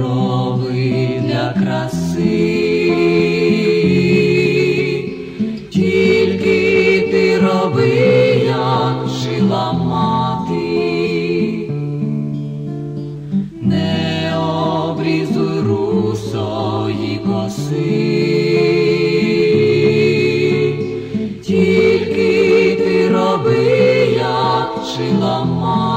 брови для краси. Тільки ти роби, як жила мати, не обрізуй русої коси, тільки ти роби, як вчила мати,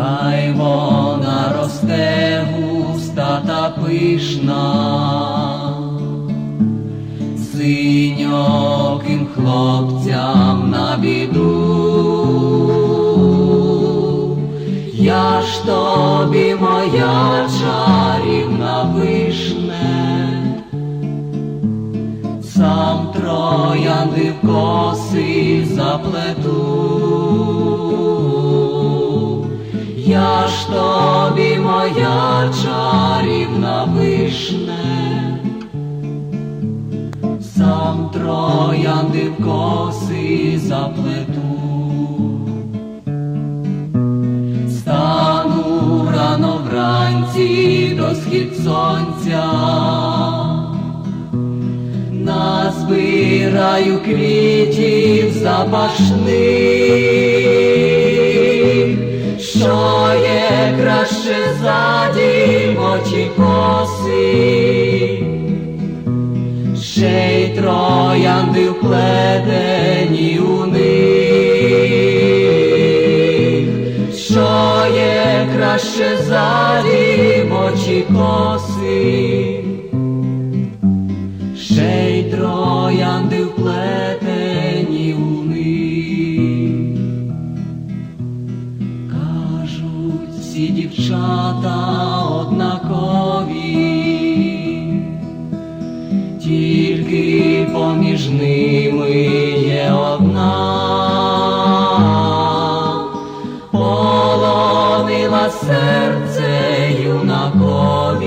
Хай вона росте густа та пишна, синьоким хлопцям на біду. Я ж тобі моя чарівна вишне, сам троянди в коси заплету. Я ж тобі моя чарівна вишне, сам троянди в коси заплету. Стану рано вранці до схід сонця, назбираю квітів запашних, є краще за коси, ще й троянди вплетені у них, що є краще за дівочі коси, поміж ними є одна, полонила серце юнакові,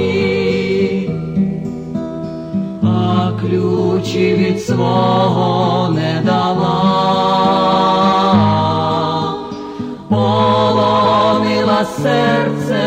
а ключі від свого не дала. Полонила серце